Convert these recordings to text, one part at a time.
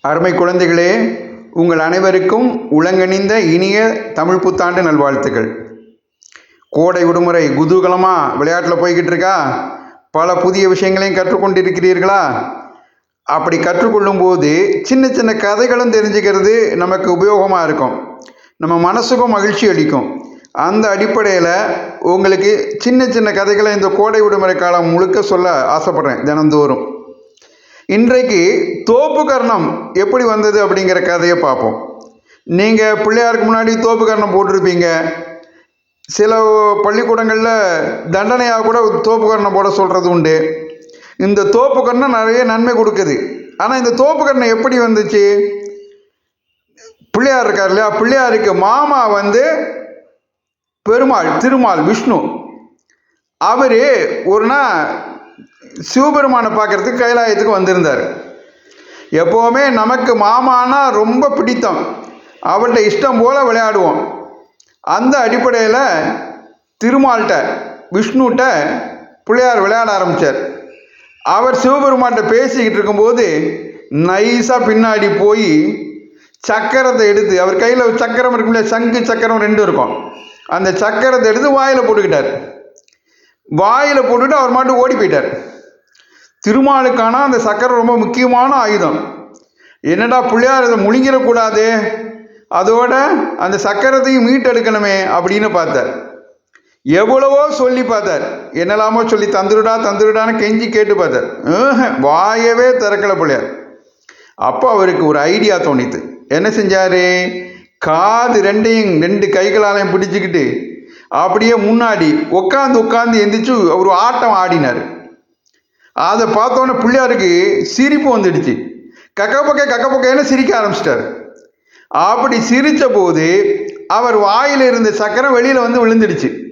அருமை குழந்தைகளே உங்கள் அனைவருக்கும் உலங்கணிந்த இனிய தமிழ் புத்தாண்டு நல்வாழ்த்துக்கள். கோடை விடுமுறை குதூகலமாக விளையாட்டில் போய்கிட்டு இருக்கா? பல புதிய விஷயங்களையும் கற்றுக்கொண்டிருக்கிறீர்களா? அப்படி கற்றுக்கொள்ளும் போது சின்ன சின்ன கதைகளும் தெரிஞ்சுக்கிறது நமக்கு உபயோகமாக இருக்கும். நம்ம மனசுக்கும் மகிழ்ச்சி அளிக்கும். அந்த அடிப்படையில் உங்களுக்கு சின்ன சின்ன கதைகளை இந்த கோடை விடுமுறை காலம் முழுக்க சொல்ல ஆசைப்பட்றேன் தினந்தோறும். இன்றைக்கு தோப்பு கர்ணம் எப்படி வந்தது அப்படிங்கிற கதையை பார்ப்போம். நீங்கள் பிள்ளையாருக்கு முன்னாடி தோப்பு கர்ணம் போட்டிருப்பீங்க. சில பள்ளிக்கூடங்களில் தண்டனையாக கூட தோப்பு கர்ணம் போட சொல்கிறது உண்டு. இந்த தோப்பு கர்ணம் நிறைய நன்மை கொடுக்குது. ஆனால் இந்த தோப்பு கர்ணம் எப்படி வந்துச்சு? பிள்ளையார் இருக்கார் இல்லையா? பிள்ளையாருக்கு மாமா வந்து பெருமாள் திருமால் விஷ்ணு. அவர் ஒரு நாள் சிவபெருமானை பார்க்கறதுக்கு கைலாயத்துக்கு வந்திருந்தார். எப்போவுமே நமக்கு மாமானா ரொம்ப பிடித்தம். அவர்கிட்ட இஷ்டம் போல் விளையாடுவோம். அந்த அடிப்படையில் திருமால்கிட்ட விஷ்ணுகிட்ட பிள்ளையார் விளையாட ஆரம்பித்தார் அவர் சிவபெருமான்கிட்ட பேசிக்கிட்டு இருக்கும்போது நைஸாக பின்னாடி போய் சக்கரத்தை எடுத்து அவர் கையில் சக்கரம் இருக்கும்ல சங்கு சக்கரம் ரெண்டும் இருக்கும். அந்த சக்கரத்தை எடுத்து வாயில் போட்டுக்கிட்டார். வாயில் போட்டுட்டு அவர் மாட்டு ஓடி போயிட்டார். திருமாலுக்கான அந்த சக்கரை ரொம்ப முக்கியமான ஆயுதம். என்னடா பிள்ளையார் இதை முழுங்கிடக்கூடாது அதோட அந்த சக்கரத்தையும் மீட்டெடுக்கணுமே அப்படின்னு பார்த்தார். எவ்வளவோ சொல்லி பார்த்தார். என்னெல்லாமோ சொல்லி தந்துருடா தந்துருடான்னு கெஞ்சி கேட்டு பார்த்தார். வாயவே திறக்கல பிள்ளையார். அப்போ அவருக்கு ஒரு ஐடியா தோணித்து என்ன செஞ்சார்? காது ரெண்டையும் ரெண்டு கைகளாலையும் பிடிச்சிக்கிட்டு அப்படியே முன்னாடி உட்காந்து உட்காந்து எந்திரிச்சு ஒரு ஆட்டம் ஆடினார். அதை பார்த்தோன்னே பிள்ளையாருக்கு சிரிப்பு வந்துடுச்சு. கக்க பக்க சிரிக்க ஆரம்பிச்சிட்டார். அப்படி சிரித்த போது அவர் வாயில் இருந்த சக்கரம் வெளியில் வந்து விழுந்துடுச்சு.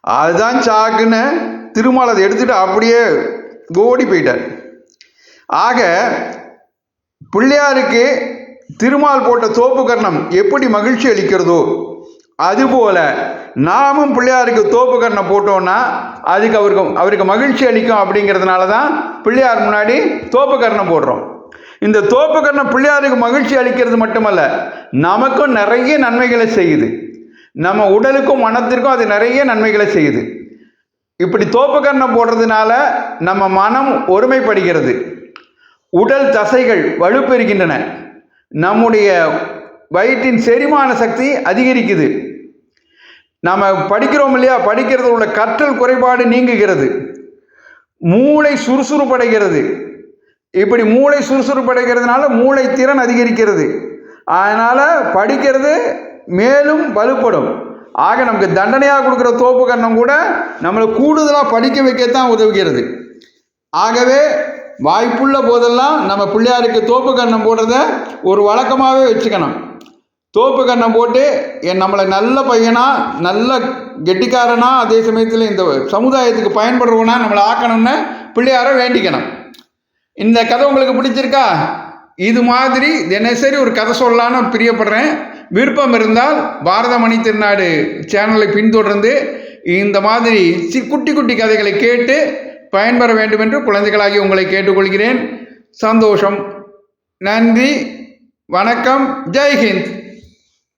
அதுதான் சாக்குன்னு திருமால் அதை எடுத்துட்டு அப்படியே ஓடி போயிட்டார். ஆக பிள்ளையாருக்கு திருமால் போட்ட தோப்பு கர்ணம் எப்படி மகிழ்ச்சி அளிக்கிறதோ அதுபோல நாமும் பிள்ளையாருக்கு தோப்பு கண்ணை போட்டோம்னா அதுக்கு அவருக்கு அவருக்கு மகிழ்ச்சி அளிக்கும் அப்படிங்கிறதுனால தான் பிள்ளையார் முன்னாடி தோப்பு கர்ணம் போடுறோம். இந்த தோப்பு கர்ணம் பிள்ளையாருக்கு மகிழ்ச்சி அளிக்கிறது மட்டுமல்ல நமக்கும் நிறைய நன்மைகளை செய்யுது. நம்ம உடலுக்கும் மனத்திற்கும் அது நிறைய நன்மைகளை செய்யுது. இப்படி தோப்பு கர்ணம் போடுறதுனால நம்ம மனம் ஒருமைப்படுகிறது. உடல் தசைகள் வலுப்பெறுகின்றன. நம்முடைய வயிற்றின் செரிமான சக்தி அதிகரிக்குது. நாம் படிக்கிறோம் இல்லையா? படிக்கிறது உள்ள கற்றல் குறைபாடு நீங்குகிறது. மூளை சுறுசுறுப்படைகிறது. இப்படி மூளை சுறுசுறுப்படைகிறதுனால மூளை திறன் அதிகரிக்கிறது. அதனால் படிக்கிறது மேலும் வலுப்படும். ஆக நமக்கு தண்டனையாக கொடுக்குற தோப்பு கண்ணம் கூட நம்மளை கூடுதலாக படிக்க வைக்கத்தான் உதவுகிறது. ஆகவே வாய்ப்புள்ள போதெல்லாம் நம்ம பிள்ளையாருக்கு தோப்பு கண்ணம் போடுறத ஒரு வழக்கமாகவே வச்சுக்கணும். தோப்பு கண்ணம் போட்டு என் நம்மளை நல்ல பையனா நல்ல கெட்டிக்காரனா அதே சமயத்தில் இந்த சமுதாயத்துக்கு பயன்படுறவனா நம்மளை ஆக்கணும்னு பிள்ளையார வேண்டிக்கணும். இந்த கதை உங்களுக்கு பிடிச்சிருக்கா? இது மாதிரி தினசரி ஒரு கதை சொல்லலான்னு பிரியப்படுறேன். விருப்பம் இருந்தால் பாரத மணி திருநாடு சேனலை பின்தொடர்ந்து இந்த மாதிரி சி குட்டி குட்டி கதைகளை கேட்டு பயன்பெற வேண்டும் என்று குழந்தைகளாகி உங்களை கேட்டுக்கொள்கிறேன். சந்தோஷம். நன்றி. வணக்கம். ஜெய்ஹிந்த்